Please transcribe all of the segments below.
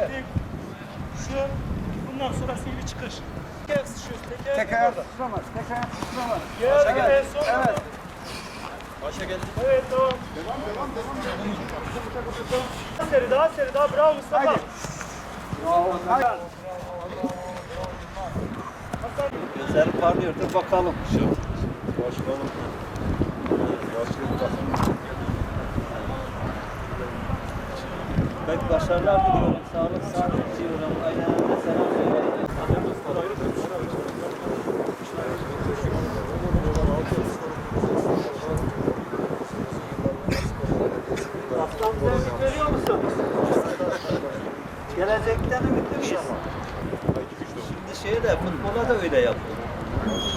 Çektik. Şu. Bundan sonra bir çıkış. Teker sıçıyoruz. Teker. Tek ayak tutamaz. Tek ayak tutamaz. Gel. En son. Evet. Evet tamam. Devam devam devam. Daha seri daha seri daha bravo Mustafa. Haydi. Haydi. Gözleri parlıyor. Dur bakalım. Başkanım. Başkanım. Ben başarılar diliyorum. Sağlık, sağlık diliyorum. Aynen selam söyleyin. Aslan bize ümit veriyor musun? Gelecekten ümitli miyiz? Şimdi şeye de futbola da öyle yapıyor.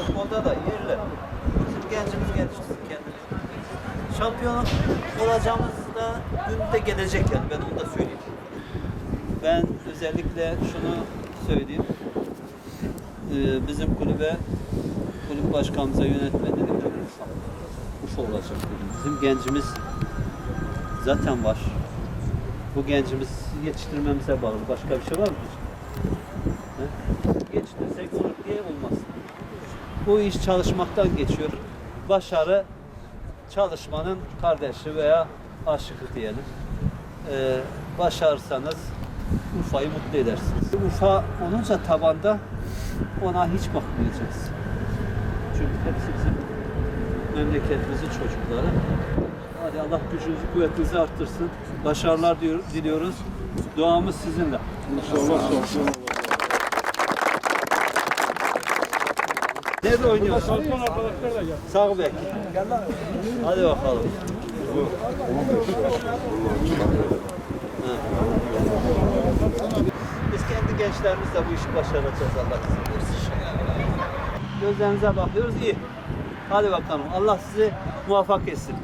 Futbolda da yerle. Bizim gencimiz geliştirsin kendini. Şampiyon olacağımız da gün de gelecek yani ben onu da söyleyeyim. Ben özellikle şunu söyleyeyim. Ee, bizim kulübe, kulüp başkanımıza yönetmen dedim de. Urfa olacak. Bizim gencimiz zaten var. Bu gencimiz yetiştirmemize bağlı. Başka bir şey var mı? Yetiştirsek olur diye olmaz. Bu iş çalışmaktan geçiyor. Başarı çalışmanın kardeşi veya aşıkı diyelim. Ee, başarırsanız Urfa'yı mutlu edersiniz. Urfa olunca tabanda ona hiç bakmayacağız. Çünkü hepsi bizim memleketimizin çocukları. Hadi Allah gücünüzü, kuvvetinizi arttırsın. Başarılar diyor, diliyoruz. Duamız sizinle. İnşallah. Nerede oynuyorsun? Sağ bek. Hadi bakalım. Biz kendi gençlerimizle bu işi başaracağız Allah izin verirse. Gözlerinize bakıyoruz iyi. Hadi bakalım. Allah sizi muvaffak etsin.